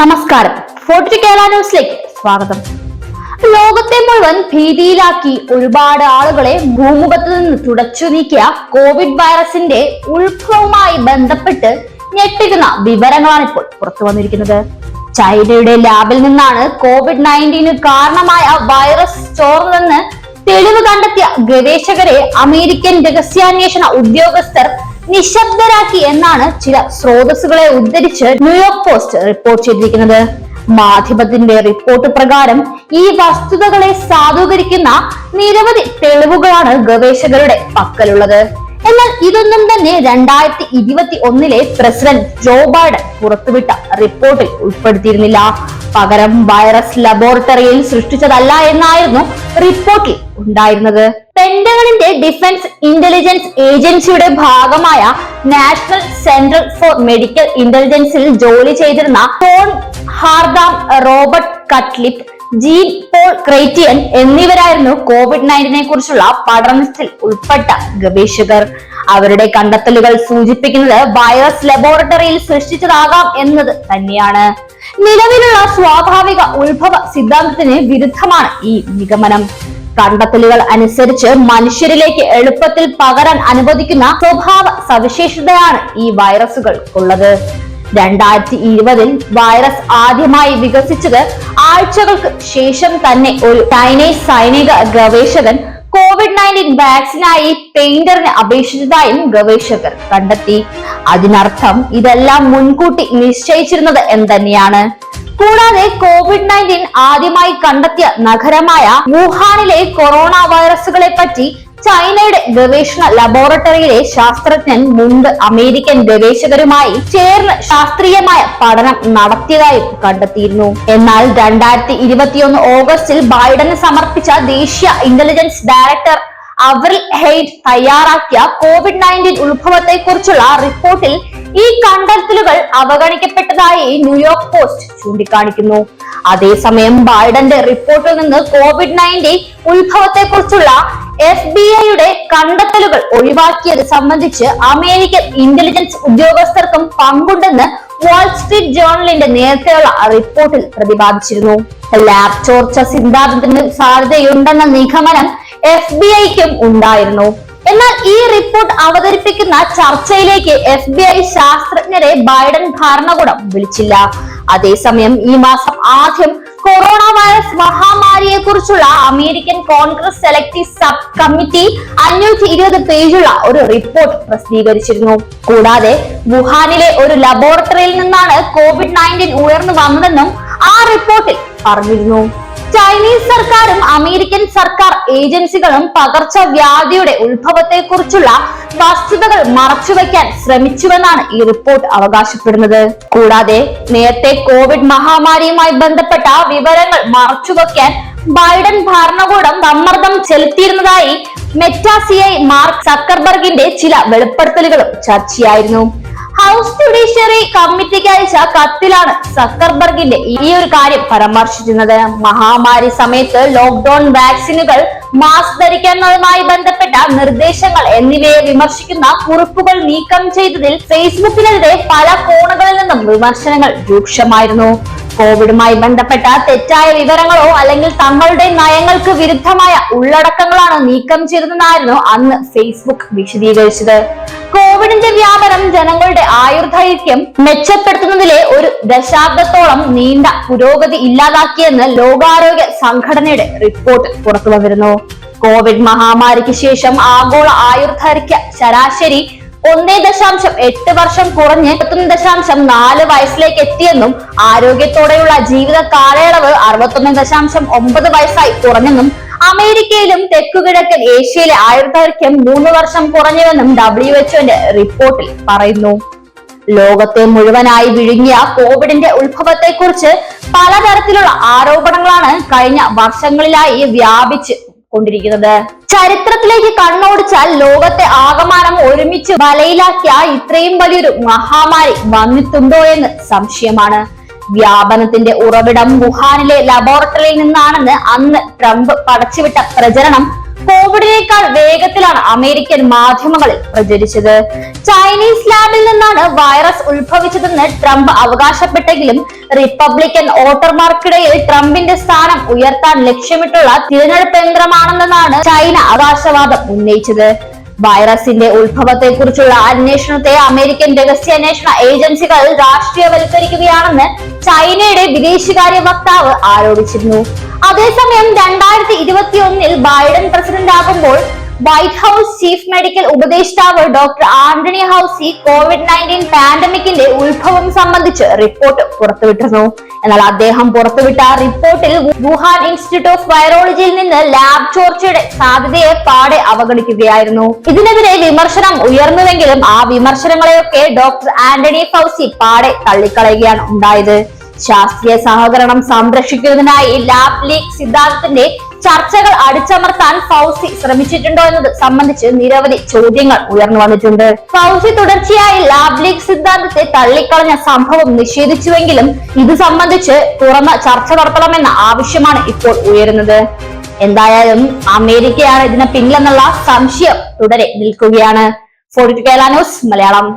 നമസ്കാരം. ഫോർട്ടി കേരള ന്യൂസിലേക്ക് സ്വാഗതം. ലോകത്തെ മുഴുവൻ ഭീതിയിലാക്കി ഒരുപാട് ആളുകളെ ഭൂമുഖത്ത് നിന്ന് തുടച്ചു നീക്കിയ കോവിഡ് വൈറസിന്റെ ഉത്ഭവവുമായി ബന്ധപ്പെട്ട് ഞെട്ടിക്കുന്ന വിവരങ്ങളാണ് ഇപ്പോൾ പുറത്തു വന്നിരിക്കുന്നത്. ചൈനയുടെ ലാബിൽ നിന്നാണ് കോവിഡ് നയന്റീന് കാരണമായ വൈറസ് ചോർന്നതെന്ന് തെളിവ് കണ്ടെത്തിയ ഗവേഷകരെ അമേരിക്കൻ രഹസ്യാന്വേഷണ ഉദ്യോഗസ്ഥർ നിശബ്ദരാക്കി എന്നാണ് ചില സ്രോതസ്സുകളെ ഉദ്ധരിച്ച് ന്യൂയോർക്ക് പോസ്റ്റ് റിപ്പോർട്ട് ചെയ്തിരിക്കുന്നത്. മാധ്യമത്തിന്റെ റിപ്പോർട്ട് പ്രകാരം ഈ വസ്തുതകളെ സാധൂകരിക്കുന്ന നിരവധി തെളിവുകളാണ് ഗവേഷകരുടെ പക്കലുള്ളത്. എന്നാൽ ഇതൊന്നും തന്നെ രണ്ടായിരത്തി ഇരുപത്തി ഒന്നിലെ പ്രസിഡന്റ് ജോ ബൈഡൻ പുറത്തുവിട്ട റിപ്പോർട്ടിൽ ഉൾപ്പെടുത്തിയിരുന്നില്ല. പകരം വൈറസ് ലബോറട്ടറിയിൽ സൃഷ്ടിച്ചതല്ല എന്നായിരുന്നു റിപ്പോർട്ടിൽ ഉണ്ടായിരുന്നത്. പെന്റഗണിന്റെ ഡിഫൻസ് ഇന്റലിജൻസ് ഏജൻസിയുടെ ഭാഗമായ നാഷണൽ സെൻട്രൽ ഫോർ മെഡിക്കൽ ഇന്റലിജൻസിൽ ജോലി ചെയ്തിരുന്ന ഫോൺ ഹാർദാം Robert Kadlec Jean Paul Chretien എന്നിവരായിരുന്നു കോവിഡ് നയന്റീനെ കുറിച്ചുള്ള പഠനത്തിൽ ഉൾപ്പെട്ട ഗവേഷകർ. അവരുടെ കണ്ടെത്തലുകൾ സൂചിപ്പിക്കുന്നത് വൈറസ് ലബോറട്ടറിയിൽ സൃഷ്ടിച്ചതാകാം എന്നത് തന്നെയാണ്. നിലവിലുള്ള സ്വാഭാവിക ഉത്ഭവ സിദ്ധാന്തത്തിന് വിരുദ്ധമാണ് ഈ നിഗമനം. കണ്ടെത്തലുകൾ അനുസരിച്ച് മനുഷ്യരിലേക്ക് എളുപ്പത്തിൽ പകരാൻ അനുവദിക്കുന്ന സ്വഭാവ സവിശേഷതയാണ് ഈ വൈറസുകൾക്കുള്ളത് രണ്ടായിരത്തി ഇരുപതിൽ വൈറസ് ആദ്യമായി വികസിച്ചത് ആഴ്ചകൾക്ക് ശേഷം തന്നെ ഒരു ചൈനീസ് സൈനിക ഗവേഷകൻ കോവിഡ് നയന്റീൻ വാക്സിനായി പെയിന്ററിന് അപേക്ഷിച്ചതായും ഗവേഷകർ കണ്ടെത്തി. അതിനർത്ഥം ഇതെല്ലാം മുൻകൂട്ടി നിശ്ചയിച്ചിരുന്നത് എന്ന് കൂടാതെ കോവിഡ് നയന്റീൻ ആദ്യമായി കണ്ടെത്തിയ നഗരമായ വുഹാനിലെ കൊറോണ വൈറസുകളെ പറ്റി ചൈനയുടെ ഗവേഷണ ലബോറട്ടറിയിലെ ശാസ്ത്രജ്ഞൻ മുമ്പ് അമേരിക്കൻ ഗവേഷകരുമായി ചേർന്ന് ശാസ്ത്രീയമായ പഠനം നടത്തിയതായും കണ്ടെത്തിയിരുന്നു. എന്നാൽ രണ്ടായിരത്തി ഇരുപത്തിയൊന്ന് ഓഗസ്റ്റിൽ ബൈഡന് സമർപ്പിച്ച ദേശീയ ഇന്റലിജൻസ് ഡയറക്ടർ അവറിൽ ഹെയ്റ്റ് തയ്യാറാക്കിയ കോവിഡ് നയന്റീൻ ഉത്ഭവത്തെ കുറിച്ചുള്ള റിപ്പോർട്ടിൽ ഈ കണ്ടെത്തലുകൾ അവഗണിക്കപ്പെട്ടതായി ന്യൂയോർക്ക് പോസ്റ്റ് ചൂണ്ടിക്കാണിക്കുന്നു. അതേസമയം ബൈഡന്റെ റിപ്പോർട്ടിൽ നിന്ന് കോവിഡ് നയന്റീൻ ഉത്ഭവത്തെ കുറിച്ചുള്ള എഫ് ബി ഐയുടെ കണ്ടെത്തലുകൾ ഒഴിവാക്കിയത് സംബന്ധിച്ച് അമേരിക്കൻ ഇന്റലിജൻസ് ഉദ്യോഗസ്ഥർക്കും പങ്കുണ്ടെന്ന് വാൾസ്ട്രീറ്റ് ജേർണലിന്റെ നേരത്തെയുള്ള റിപ്പോർട്ടിൽ പ്രതിപാദിച്ചിരുന്നു. ലാബ് ചോർച്ച സിദ്ധാന്തത്തിന് സാധ്യതയുണ്ടെന്ന നിഗമനം എഫ് ബി ഐക്കും ഉണ്ടായിരുന്നു. എന്നാൽ ഈ റിപ്പോർട്ട് അവതരിപ്പിക്കുന്ന ചർച്ചയിലേക്ക് എഫ് ബി ഐ ശാസ്ത്രജ്ഞരെ ബൈഡൻ ഭരണകൂടം വിളിച്ചില്ല. അതേസമയം ഈ മാസം ആദ്യം കൊറോണ വൈറസ് മഹാമാരിയെ കുറിച്ചുള്ള American Congress selective sub committee അഞ്ഞൂറ്റി ഇരുപത് പേജുള്ള ഒരു റിപ്പോർട്ട് പ്രസിദ്ധീകരിച്ചിരുന്നു. കൂടാതെ വുഹാനിലെ ഒരു ലബോറട്ടറിയിൽ നിന്നാണ് കോവിഡ് നയന്റീൻ ഉയർന്നു വന്നതെന്നും ആ റിപ്പോർട്ടിൽ പറഞ്ഞിരുന്നു. ചൈനീസ് സർക്കാരും അമേരിക്കൻ സർക്കാർ ഏജൻസികളും പകർച്ചവ്യാധിയുടെ ഉത്ഭവത്തെ കുറിച്ചുള്ള വസ്തുതകൾ മറച്ചുവെക്കാൻ ശ്രമിച്ചുവെന്നാണ് ഈ റിപ്പോർട്ട് അവകാശപ്പെടുന്നത്. കൂടാതെ നേരത്തെ കോവിഡ് മഹാമാരിയുമായി ബന്ധപ്പെട്ട വിവരങ്ങൾ മറച്ചുവെക്കാൻ ബൈഡൻ ഭരണകൂടം സമ്മർദ്ദം ചെലുത്തിയിരുന്നതായി മെറ്റാസിയായി മാർക്ക് സക്കർബർഗിന്റെ ചില വെളിപ്പെടുത്തലുകളും ചർച്ചയായിരുന്നു. ഹൗസ് ജുഡീഷ്യറി കമ്മിറ്റിക്ക് അയച്ച കത്തിലാണ് സക്കർബർഗിന്റെ ഈ ഒരു കാര്യം പരാമർശിക്കുന്നത് മഹാമാരി സമയത്ത് ലോക്ക്ഡൌൺ വാക്സിനുകൾ മാസ്ക് ധരിക്കുന്നതുമായി ബന്ധപ്പെട്ട നിർദ്ദേശങ്ങൾ എന്നിവയെ വിമർശിക്കുന്ന കുറിപ്പുകൾ നീക്കം ചെയ്തതിൽ ഫേസ്ബുക്കിനെതിരെ പല കോണുകളിൽ നിന്നും വിമർശനങ്ങൾ രൂക്ഷമായിരുന്നു. കോവിഡുമായി ബന്ധപ്പെട്ട തെറ്റായ വിവരങ്ങളോ അല്ലെങ്കിൽ തങ്ങളുടെ നയങ്ങൾക്ക് വിരുദ്ധമായ ഉള്ളടക്കങ്ങളാണ് നീക്കം ചെയ്തതെന്നായിരുന്നു അന്ന് ഫേസ്ബുക്ക് വിശദീകരിച്ചത്. കോവിഡിന്റെ വ്യാപനം ജനങ്ങളുടെ ആയുർദൈർഘ്യം മെച്ചപ്പെടുത്തുന്നതിലെ ഒരു ദശാബ്ദത്തോളം നീണ്ട പുരോഗതി ഇല്ലാതാക്കിയെന്ന് ലോകാരോഗ്യ സംഘടനയുടെ റിപ്പോർട്ട് പുറത്തു വന്നിരുന്നു. കോവിഡ് മഹാമാരിക്ക് ശേഷം ആഗോള ആയുർദൈർഘ്യ ശരാശരി ഒന്നേ ദശാംശം എട്ട് വർഷം കുറഞ്ഞ് ഇരുപത്തൊന്ന് ദശാംശം നാല് വയസ്സിലേക്ക് എത്തിയെന്നും ആരോഗ്യത്തോടെയുള്ള ജീവിത കാലയളവ് അറുപത്തൊന്ന് ദശാംശം ഒമ്പത് വയസ്സായി കുറഞ്ഞെന്നും അമേരിക്കയിലും തെക്കുകിഴക്കൻ ഏഷ്യയിലെ ആയുർദൈർഘ്യം മൂന്ന് വർഷം കുറഞ്ഞുവെന്നും ഡബ്ല്യു എച്ച്ഒന്റെ റിപ്പോർട്ടിൽ പറയുന്നു. ലോകത്തെ മുഴുവനായി വിഴുങ്ങിയ കോവിഡിന്റെ ഉത്ഭവത്തെക്കുറിച്ച് പലതരത്തിലുള്ള ആരോപണങ്ങളാണ് കഴിഞ്ഞ വർഷങ്ങളിലായി വ്യാപിച്ച് കൊണ്ടിരിക്കുന്നത്. ചരിത്രത്തിലേക്ക് കണ്ണോടിച്ചാൽ ലോകത്തെ ആകമാനം ഒരുമിച്ച് വലയിലാക്കിയ ഇത്രയും വലിയൊരു മഹാമാരി വന്നിട്ടുണ്ടോ എന്ന് സംശയമാണ്. വ്യാപനത്തിന്റെ ഉറവിടം വുഹാനിലെ ലബോറട്ടറിയിൽ നിന്നാണെന്ന് അന്ന് ട്രംപ് പടച്ചുവിട്ട പ്രചരണം കോവിഡിനേക്കാൾ വേഗത്തിലാണ് അമേരിക്കൻ മാധ്യമങ്ങളിൽ പ്രചരിച്ചത്. ചൈനീസ് ലാബിൽ നിന്നാണ് വൈറസ് ഉത്ഭവിച്ചതെന്ന് ട്രംപ് അവകാശപ്പെട്ടെങ്കിലും റിപ്പബ്ലിക്കൻ വോട്ടർമാർക്കിടയിൽ ട്രംപിന്റെ സ്ഥാനം ഉയർത്താൻ ലക്ഷ്യമിട്ടുള്ള തിരഞ്ഞെടുപ്പ് യന്ത്രമാണെന്നാണ് ചൈന അവകാശവാദം ഉന്നയിച്ചത്. വൈറസിന്റെ ഉത്ഭവത്തെക്കുറിച്ചുള്ള അന്വേഷണത്തെ അമേരിക്കൻ രഹസ്യാന്വേഷണ ഏജൻസികൾ രാഷ്ട്രീയവൽക്കരിക്കുകയാണെന്ന് ചൈനയുടെ വിദേശകാര്യ വക്താവ് ആരോപിച്ചിരുന്നു. അതേസമയം രണ്ടായിരത്തി ഇരുപത്തി ഒന്നിൽ ബൈഡൻ പ്രസിഡന്റ് ആകുമ്പോൾ വൈറ്റ് ഹൗസ് ചീഫ് മെഡിക്കൽ ഉപദേഷ്ടാവ് doctor Anthony Fauci Covid nineteen പാൻഡമിക്കിന്റെ ഉത്ഭവം സംബന്ധിച്ച് റിപ്പോർട്ട് പുറത്തുവിട്ടിരുന്നു. എന്നാൽ അദ്ദേഹം പുറത്തുവിട്ട റിപ്പോർട്ടിൽ വുഹാൻ ഇൻസ്റ്റിറ്റ്യൂട്ട് ഓഫ് വൈറോളജിയിൽ നിന്ന് ലാബ് ചോർച്ചയുടെ സാധ്യതയെ പാടെ അവഗണിക്കുകയായിരുന്നു. ഇതിനെതിരെ വിമർശനം ഉയർന്നുവെങ്കിലും ആ വിമർശനങ്ങളെയൊക്കെ ഡോക്ടർ ആന്റണി ഫൗസി പാടെ തള്ളിക്കളയുകയാണ് ഉണ്ടായത്. ശാസ്ത്രീയ സഹകരണം സംരക്ഷിക്കുന്നതിനായി ലാബ് ലീഗ് സിദ്ധാന്തത്തിന്റെ ചർച്ചകൾ അടിച്ചമർത്താൻ ഫൗസി ശ്രമിച്ചിട്ടുണ്ടോ എന്നത് സംബന്ധിച്ച് നിരവധി ചോദ്യങ്ങൾ ഉയർന്നു വന്നിട്ടുണ്ട്. ഫൗസി തുടർച്ചയായി ലാബ് ലീഗ് സിദ്ധാന്തത്തെ തള്ളിക്കളഞ്ഞ സംഭവം നിഷേധിച്ചുവെങ്കിലും ഇത് സംബന്ധിച്ച് തുറന്ന ചർച്ച നടത്തണമെന്ന ആവശ്യമാണ് ഇപ്പോൾ ഉയരുന്നത്. എന്തായാലും അമേരിക്കയാണ് ഇതിന് പിന്നിലെന്നുള്ള സംശയം തുടരെ നിൽക്കുകയാണ്. Forty Kerala news Malayalam.